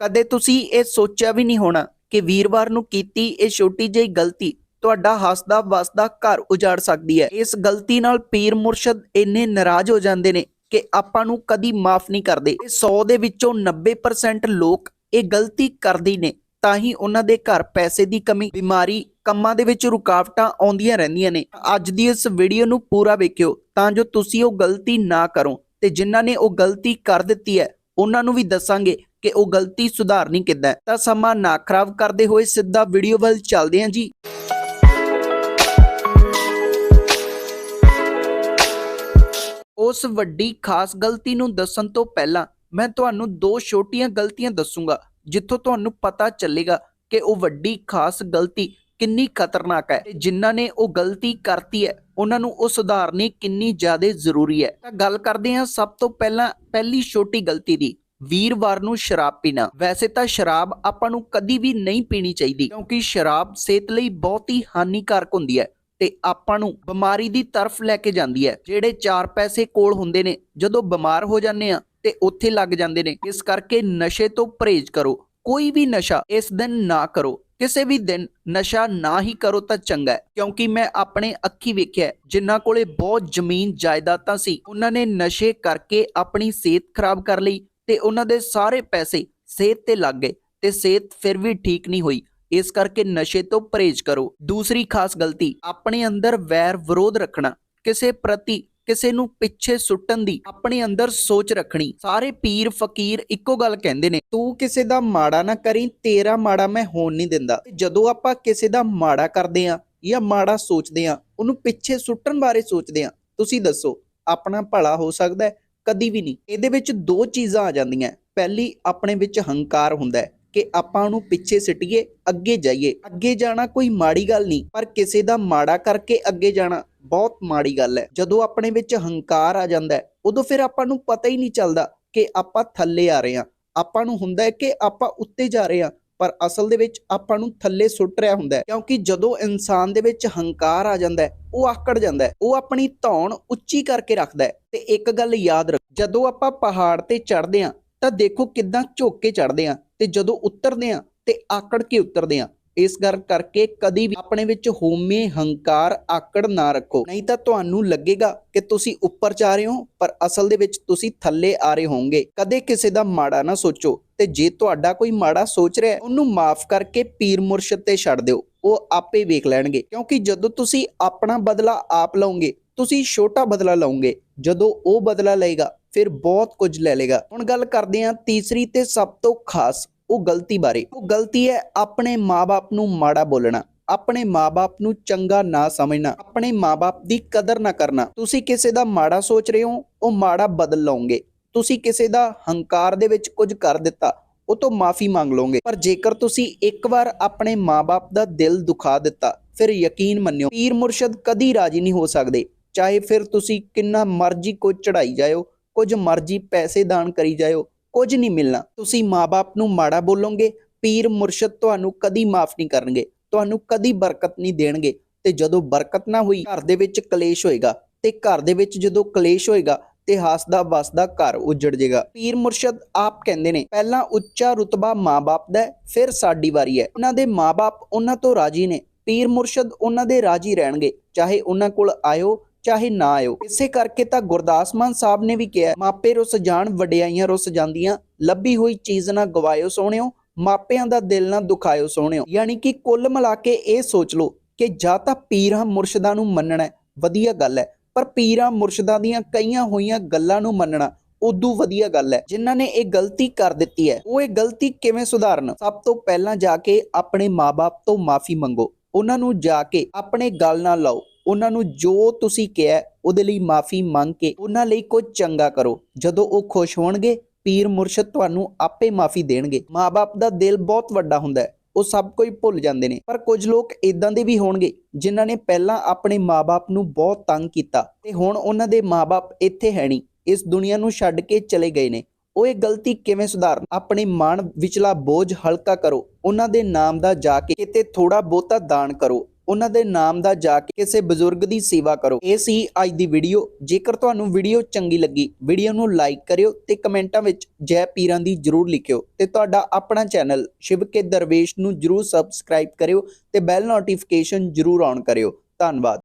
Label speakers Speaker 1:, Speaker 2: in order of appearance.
Speaker 1: ਕਦੇ ਤੁਸੀਂ ਇਹ ਸੋਚਿਆ ਵੀ ਨਹੀਂ ਹੋਣਾ ਕਿ ਵੀਰਵਾਰ ਨੂੰ ਕੀਤੀ ਇਹ ਛੋਟੀ ਜਿਹੀ ਗਲਤੀ ਤੁਹਾਡਾ ਹੱਸਦਾ ਵਸਦਾ ਘਰ ਉਜਾੜ ਸਕਦੀ ਹੈ। ਇਸ ਗਲਤੀ ਨਾਲ ਪੀਰ ਮੁਰਸ਼ਦ ਇੰਨੇ ਨਾਰਾਜ਼ ਹੋ ਜਾਂਦੇ ਨੇ ਕਿ ਆਪਾਂ ਨੂੰ ਕਦੀ ਮਾਫ ਨਹੀਂ ਕਰਦੇ। 100 ਦੇ ਵਿੱਚੋਂ 90% ਲੋਕ ਇਹ ਗਲਤੀ ਕਰਦੇ ਨੇ, ਤਾਂ ਹੀ ਉਹਨਾਂ ਦੇ ਘਰ ਪੈਸੇ ਦੀ ਕਮੀ, ਬਿਮਾਰੀ, ਕੰਮਾਂ ਦੇ ਵਿੱਚ ਰੁਕਾਵਟਾਂ ਆਉਂਦੀਆਂ ਰਹਿੰਦੀਆਂ ਨੇ। ਅੱਜ ਦੀ ਇਸ ਵੀਡੀਓ ਨੂੰ ਪੂਰਾ ਵੇਖਿਓ, ਤਾਂ ਜੋ ਤੁਸੀਂ ਉਹ ਗਲਤੀ ਨਾ ਕਰੋ ਤੇ ਜਿਨ੍ਹਾਂ ਨੇ ਉਹ ਗਲਤੀ ਕਰ ਦਿੱਤੀ ਹੈ ਉਹਨਾਂ ਨੂੰ ਵੀ ਦੱਸਾਂਗੇ ਕਿ ਉਹ ਗਲਤੀ ਸੁਧਾਰਨੀ ਕਿੱਦਾਂ ਤਾਂ ਸਮਾਂ ਨਾ ਖਰਾਬ ਕਰਦੇ ਹੋਏ ਸਿੱਧਾ ਵੀਡੀਓ ਵੱਲ ਚੱਲਦੇ ਹਾਂ ਜੀ। ਉਸ ਵੱਡੀ ਖਾਸ ਗਲਤੀ ਨੂੰ ਦੱਸਣ ਤੋਂ ਪਹਿਲਾਂ ਮੈਂ ਤੁਹਾਨੂੰ ਦੋ ਛੋਟੀਆਂ ਗਲਤੀਆਂ ਦੱਸੂਗਾ, ਜਿੱਥੋਂ ਤੁਹਾਨੂੰ ਪਤਾ ਚੱਲੇਗਾ ਕਿ ਉਹ ਵੱਡੀ ਖਾਸ ਗਲਤੀ ਕਿੰਨੀ ਖਤਰਨਾਕ ਹੈ। ਤੇ ਜਿਨ੍ਹਾਂ ਨੇ ਉਹ ਗਲਤੀ ਕਰਤੀ ਹੈ ਉਹਨਾਂ ਨੂੰ ਉਹ ਸੁਧਾਰਨੀ ਕਿੰਨੀ ਜ਼ਿਆਦਾ ਜ਼ਰੂਰੀ ਹੈ। ਤਾਂ ਗੱਲ ਕਰਦੇ ਹਾਂ ਸਭ ਤੋਂ ਪਹਿਲਾਂ, ਪਹਿਲੀ ਛੋਟੀ ਗਲਤੀ ਦੀ, ਵੀਰਵਾਰ ਨੂੰ ਸ਼ਰਾਬ ਪੀਣਾ। ਵੈਸੇ ਤਾਂ ਸ਼ਰਾਬ ਆਪਾਂ ਨੂੰ ਕਦੀ ਵੀ ਨਹੀਂ ਪੀਣੀ ਚਾਹੀਦੀ, ਕਿਉਂਕਿ ਸ਼ਰਾਬ ਸਿਹਤ ਲਈ ਬਹੁਤ ਹੀ ਹਾਨੀਕਾਰਕ ਹੁੰਦੀ ਹੈ ਤੇ ਆਪਾਂ ਨੂੰ ਬਿਮਾਰੀ ਦੀ ਤਰਫ ਲੈ ਕੇ ਜਾਂਦੀ ਹੈ, ਜਿਹੜੇ ਚਾਰ ਪੈਸੇ ਕੋਲ ਹੁੰਦੇ ਨੇ, ਜਦੋਂ ਬਿਮਾਰ ਹੋ ਜਾਂਦੇ ਆ ਤੇ ਉੱਥੇ ਲੱਗ ਜਾਂਦੇ ਨੇ। ਇਸ ਕਰਕੇ ਨਸ਼ੇ ਤੋਂ ਪਰਹੇਜ਼ ਕਰੋ, ਕੋਈ ਵੀ ਨਸ਼ਾ ਇਸ ਦਿਨ ਨਾ ਕਰੋ। ਕਿਸੇ ਵੀ ਦਿਨ ਨਸ਼ਾ ਨਾ ਹੀ ਕਰੋ ਤਾਂ ਚੰਗਾ ਹੈ, ਕਿਉਂਕਿ ਮੈਂ ਆਪਣੇ ਅੱਖੀ ਵੇਖਿਆ ਜਿਨ੍ਹਾਂ ਕੋਲੇ ਬਹੁਤ ਜ਼ਮੀਨ ਜਾਇਦਾਦਾਂ ਸੀ, ਉਹਨਾਂ ਨੇ ਨਸ਼ੇ ਕਰਕੇ ਆਪਣੀ ਸਿਹਤ ਖਰਾਬ ਕਰ ਲਈ ਤੇ ਉਹਨਾਂ ਦੇ ਸਾਰੇ ਪੈਸੇ ਸਿਹਤ ਤੇ ਲੱਗ ਗਏ ਤੇ ਸਿਹਤ ਫਿਰ ਵੀ ਠੀਕ ਨਹੀਂ ਹੋਈ, ਇਸ ਕਰਕੇ ਨਸ਼ੇ ਤੋਂ ਪਰਹੇਜ਼ ਕਰੋ। ਦੂਸਰੀ ਖਾਸ ਗਲਤੀ, ਆਪਣੇ ਅੰਦਰ ਵੈਰ ਵਿਰੋਧ ਰੱਖਣਾ, ਕਿਸੇ ਪ੍ਰਤੀ ਕਿਸੇ ਨੂੰ ਪਿੱਛੇ ਸੁੱਟਣ ਦੀ ਆਪਣੇ ਅੰਦਰ ਸੋਚ ਰੱਖਣੀ। ਸਾਰੇ ਪੀਰ ਫਕੀਰ ਇੱਕੋ ਗੱਲ ਕਹਿੰਦੇ ਨੇ, ਤੂੰ ਕਿਸੇ ਦਾ ਮਾੜਾ ਨਾ ਕਰੀ, ਤੇਰਾ ਮਾੜਾ ਮੈਂ ਹੋਣ ਨਹੀਂ ਦਿੰਦਾ। ਜਦੋਂ ਆਪਾਂ ਕਿਸੇ ਦਾ ਮਾੜਾ ਕਰਦੇ ਆ ਜਾਂ ਮਾੜਾ ਸੋਚਦੇ ਆ ਉਹਨੂੰ ਪਿੱਛੇ ਸੁੱਟਣ ਬਾਰੇ ਸੋਚਦੇ ਆ ਤੁਸੀਂ ਦੱਸੋ, ਆਪਣਾ ਭਲਾ ਹੋ ਸਕਦਾ ਕਦੀ ਵੀ ਨਹੀਂ। ਇਹਦੇ ਵਿੱਚ ਦੋ ਚੀਜ਼ਾਂ ਆ ਜਾਂਦੀਆਂ। ਪਹਿਲੀ, ਆਪਣੇ ਵਿੱਚ ਹੰਕਾਰ ਹੁੰਦਾ ਹੈ। ਕਿ ਆਪਾਂ ਉਹਨੂੰ ਪਿੱਛੇ ਸਿੱਟੀਏ, ਅੱਗੇ ਜਾਈਏ। ਅੱਗੇ ਜਾਣਾ ਕੋਈ ਮਾੜੀ ਗੱਲ ਨਹੀਂ, ਪਰ ਕਿਸੇ ਦਾ ਮਾੜਾ ਕਰਕੇ ਅੱਗੇ ਜਾਣਾ ਬਹੁਤ ਮਾੜੀ ਗੱਲ ਹੈ। ਜਦੋਂ ਆਪਣੇ ਵਿੱਚ ਹੰਕਾਰ ਆ ਜਾਂਦਾ ਉਦੋਂ ਫਿਰ ਆਪਾਂ ਨੂੰ ਪਤਾ ਹੀ ਨਹੀਂ ਚੱਲਦਾ ਕਿ ਆਪਾਂ ਥੱਲੇ ਆ ਰਹੇ ਹਾਂ। ਆਪਾਂ ਨੂੰ ਹੁੰਦਾ ਹੈ ਕਿ ਆਪਾਂ ਉੱਤੇ ਜਾ ਰਹੇ ਹਾਂ, ਪਰ ਅਸਲ ਦੇ ਵਿੱਚ ਆਪਾਂ ਨੂੰ ਥੱਲੇ ਸੁੱਟ ਰਿਹਾ ਹੁੰਦਾ ਕਿਉਂਕਿ ਜਦੋਂ ਇਨਸਾਨ ਦੇ ਵਿੱਚ ਹੰਕਾਰ ਆ ਜਾਂਦਾ ਉਹ ਆਕੜ ਜਾਂਦਾ ਉਹ ਆਪਣੀ ਧੌਣ ਉੱਚੀ ਕਰਕੇ ਰੱਖਦਾ ਤੇ ਇੱਕ ਗੱਲ ਯਾਦ ਰੱਖ, ਜਦੋਂ ਆਪਾਂ ਪਹਾੜ ਤੇ ਚੜ੍ਹਦੇ ਹਾਂ, ਤਾਂ ਦੇਖੋ ਕਿਦਾਂ ਝੁੱਕ ਕੇ ਚੜ੍ਹਦੇ ਹਾਂ। ਤੇ ਜਦੋਂ ਉਤਰਦੇ ਹਾਂ ਤੇ ਆਕੜ ਕੇ ਉਤਰਦੇ ਹਾਂ, ਇਸ ਗੱਲ ਕਰਕੇ ਕਦੀ ਵੀ ਆਪਣੇ ਵਿੱਚ ਹੋਮੇ ਹੰਕਾਰ ਆਕੜ ਨਾ ਰੱਖੋ। ਨਹੀਂ ਤਾਂ ਤੁਹਾਨੂੰ ਲੱਗੇਗਾ ਕਿ ਤੁਸੀਂ ਉੱਪਰ ਜਾ ਰਹੇ ਹੋ, ਪਰ ਅਸਲ ਦੇ ਵਿੱਚ ਤੁਸੀਂ ਥੱਲੇ ਆ ਰਹੇ ਹੋਵੋਗੇ। ਕਦੇ ਕਿਸੇ ਦਾ ਮਾੜਾ ਨਾ ਸੋਚੋ ਤੇ ਜੇ ਤੁਹਾਡਾ ਕੋਈ ਮਾੜਾ ਸੋਚ ਰਿਹਾ ਉਹਨੂੰ ਮਾਫ ਕਰਕੇ ਪੀਰ ਮੁਰਸ਼ਦ ਤੇ ਛੱਡ ਦਿਓ। ਉਹ ਆਪੇ ਵੇਖ ਲੈਣਗੇ। ਕਿਉਂਕਿ ਜਦੋਂ ਤੁਸੀਂ ਆਪਣਾ ਬਦਲਾ ਆਪ ਲਓਗੇ, ਤੁਸੀਂ ਛੋਟਾ ਬਦਲਾ ਲਓਗੇ। ਜਦੋਂ ਉਹ ਬਦਲਾ ਲਏਗਾ ਫਿਰ ਬਹੁਤ ਕੁਝ ਲੈ ਲੇਗਾ ਹੁਣ ਗੱਲ ਕਰਦੇ ਹਾਂ ਤੀਸਰੀ ਤੇ ਸਭ ਤੋਂ ਖਾਸ, ਉਹ ਗਲਤੀ ਬਾਰੇ। ਉਹ ਗਲਤੀ ਹੈ ਆਪਣੇ ਮਾਪੇ ਨੂੰ ਮਾੜਾ ਬੋਲਣਾ। ਆਪਣੇ ਮਾਪੇ ਨੂੰ ਚੰਗਾ ਨਾ ਸਮਝਣਾ। ਆਪਣੇ ਮਾਪੇ ਦੀ ਕਦਰ ਨਾ ਕਰਨਾ। ਤੁਸੀਂ ਕਿਸੇ ਦਾ ਮਾੜਾ ਸੋਚ ਰਹੇ ਹੋ, ਉਹ ਮਾੜਾ ਬਦਲ ਲਓਗੇ ਤੁਸੀਂ ਕਿਸੇ ਦਾ ਹੰਕਾਰ ਦੇ ਵਿੱਚ ਕੁਝ ਕਰ ਦਿੱਤਾ, ਉਹ ਤੋਂ ਮਾਫੀ ਮੰਗ ਲਓਗੇ। ਪਰ ਜੇਕਰ ਤੁਸੀਂ ਇੱਕ ਵਾਰ ਆਪਣੇ ਮਾਪੇ ਦਾ ਦਿਲ ਦੁਖਾ ਦਿੱਤਾ, ਫਿਰ ਯਕੀਨ ਮੰਨਿਓ, ਪੀਰ ਮੁਰਸ਼ਦ ਕਦੀ ਰਾਜੀ ਨਹੀਂ ਹੋ ਸਕਦੇ। ਚਾਹੇ ਫਿਰ ਤੁਸੀਂ ਕਿੰਨਾ ਮਰਜ਼ੀ ਕੁਝ ਚੜਾਈ ਜਾਇਓ ਕੁਝ ਮਰਜ਼ੀ ਪੈਸੇ ਦਾਨ ਕਰੀ ਜਾਇਓ, ਕੁਝ ਨਹੀਂ ਮਿਲਣਾ। ਤੁਸੀਂ ਮਾਪੇ ਨੂੰ ਮਾੜਾ ਬੋਲੋਗੇ, ਪੀਰ ਮੁਰਸ਼ਦ ਤੁਹਾਨੂੰ ਕਦੀ ਮਾਫ ਨਹੀਂ ਕਰਨਗੇ, ਤੁਹਾਨੂੰ ਕਦੀ ਬਰਕਤ ਨਹੀਂ ਦੇਣਗੇ ਤੇ ਜਦੋਂ ਬਰਕਤ ਨਾ ਹੋਈ, ਘਰ ਦੇ ਵਿੱਚ ਕਲੇਸ਼ ਹੋਏਗਾ ਤੇ ਘਰ ਦੇ ਵਿੱਚ ਜਦੋਂ ਕਲੇਸ਼ ਹੋਏਗਾ, ਤੇ ਹੱਸਦਾ ਵਸਦਾ ਘਰ ਉਜੜ ਜਾਏਗਾ। ਪੀਰ ਮੁਰਸ਼ਦ ਆਪ ਕਹਿੰਦੇ ਨੇ, ਪਹਿਲਾਂ ਉੱਚਾ ਰੁਤਬਾ ਮਾਪੇ ਦਾ ਫਿਰ ਸਾਡੀ ਵਾਰੀ ਹੈ। ਉਹਨਾਂ ਦੇ ਮਾਪੇ ਉਹਨਾਂ ਤੋਂ ਰਾਜੀ ਨੇ। ਪੀਰ ਮੁਰਸ਼ਦ ਉਹਨਾਂ ਦੇ ਰਾਜੀ ਰਹਿਣਗੇ, ਚਾਹੇ ਉਹਨਾਂ ਕੋਲ ਆਇਓ ਚਾਹੇ ਨਾ ਆਇਓ। ਇਸੇ ਕਰਕੇ ਤਾਂ ਗੁਰਦਾਸ ਮਾਨ ਸਾਹਿਬ ਨੇ ਵੀ ਕਿਹਾ, ਮਾਪੇ ਰੁੱਸ ਜਾਣ, ਵਡਿਆਈਆਂ ਰੁੱਸ ਜਾਂਦੀਆਂ। ਲੱਭੀ ਹੋਈ ਚੀਜ਼ ਨਾ ਗਵਾਇਓ ਸੋਹਣਿਓ, ਮਾਪਿਆਂ ਦਾ ਦਿਲ ਨਾ ਦੁਖਾਇਓ ਸੋਹਣਿਓ। ਯਾਨੀ ਕਿ ਕੁੱਲ ਮਿਲਾ ਕੇ ਇਹ ਸੋਚ ਲਓ ਕਿ ਜਾਂ ਤਾਂ ਪੀਰਾਂ ਮੁਰਸ਼ਿਦਾਂ ਨੂੰ ਮੰਨਣਾ ਵਧੀਆ ਗੱਲ ਹੈ। ਪਰ ਪੀਰਾਂ ਮੁਰਸ਼ਿਦਾਂ ਦੀਆਂ ਕਈਆਂ ਹੋਈਆਂ ਗੱਲਾਂ ਨੂੰ ਮੰਨਣਾ ਉਦੋਂ ਵਧੀਆ ਗੱਲ ਹੈ, ਜਿਨ੍ਹਾਂ ਨੇ ਇਹ ਗਲਤੀ ਕਰ ਦਿੱਤੀ ਹੈ। ਉਹ ਇਹ ਗਲਤੀ ਕਿਵੇਂ ਸੁਧਾਰਨ? ਸਭ ਤੋਂ ਪਹਿਲਾਂ ਜਾ ਕੇ ਆਪਣੇ ਮਾਪੇ ਤੋਂ ਮਾਫੀ ਮੰਗੋ। ਉਹਨਾਂ ਨੂੰ ਜਾ ਕੇ ਆਪਣੇ ਗੱਲ ਨਾਲ ਲਾਓ। ਉਹਨਾਂ ਨੂੰ ਜੋ ਤੁਸੀਂ ਕਿਹਾ, ਉਹਦੇ ਲਈ ਮਾਫੀ ਮੰਗ ਕੇ ਉਹਨਾਂ ਲਈ ਕੁਝ ਚੰਗਾ ਕਰੋ। ਜਦੋਂ ਉਹ ਖੁਸ਼ ਹੋਣਗੇ, ਪੀਰ ਮੁਰਸ਼ਿਦ ਤੁਹਾਨੂੰ ਆਪੇ ਮਾਫੀ ਦੇਣਗੇ। ਮਾਪੇ ਦਾ ਦਿਲ ਬਹੁਤ ਵੱਡਾ ਹੁੰਦਾ ਹੈ, ਉਹ ਸਭ ਕੁਝ ਭੁੱਲ ਜਾਂਦੇ ਨੇ। ਪਰ ਕੁਝ ਲੋਕ ਇਦਾਂ ਦੇ ਵੀ ਹੋਣਗੇ, ਜਿਨ੍ਹਾਂ ਨੇ ਪਹਿਲਾਂ ਆਪਣੇ ਮਾਪੇ ਨੂੰ ਬਹੁਤ ਤੰਗ ਕੀਤਾ ਤੇ ਹੁਣ ਉਹਨਾਂ ਦੇ ਮਾਪੇ ਇੱਥੇ ਹੈ ਨਹੀਂ, ਇਸ ਦੁਨੀਆ ਨੂੰ ਛੱਡ ਕੇ ਚਲੇ ਗਏ ਨੇ। ਉਹ ਇਹ ਗਲਤੀ ਕਿਵੇਂ ਸੁਧਾਰਨ? ਆਪਣੇ ਮਨ ਵਿਚਲਾ ਬੋਝ ਹਲਕਾ ਕਰੋ, ਉਹਨਾਂ ਦੇ ਨਾਮ ਦਾ ਜਾ ਕੇ ਕਿਤੇ ਥੋੜਾ ਬਹੁਤਾ ਦਾਨ ਕਰੋ। ਉਹਨਾਂ ਦੇ ਨਾਮ ਦਾ ਜਾ ਕੇ ਕਿਸੇ ਬਜ਼ੁਰਗ ਦੀ ਸੇਵਾ ਕਰੋ। ਇਹ ਸੀ ਅੱਜ ਦੀ ਵੀਡੀਓ। ਜੇਕਰ ਤੁਹਾਨੂੰ ਵੀਡੀਓ ਚੰਗੀ ਲੱਗੀ, ਵੀਡੀਓ ਨੂੰ ਲਾਈਕ ਕਰਿਓ ਤੇ ਕਮੈਂਟਾਂ ਵਿੱਚ ਜੈ ਪੀਰਾਂ ਦੀ ਜਰੂਰ ਲਿਖਿਓ ਤੇ ਤੁਹਾਡਾ ਆਪਣਾ ਚੈਨਲ ਸ਼ਿਵ ਕੇ ਦਰਵੇਸ਼ ਨੂੰ ਜਰੂਰ ਸਬਸਕ੍ਰਾਈਬ ਕਰਿਓ ਤੇ ਬੈਲ ਨੋਟੀਫਿਕੇਸ਼ਨ ਜਰੂਰ ਔਨ ਕਰਿਓ। ਧੰਨਵਾਦ।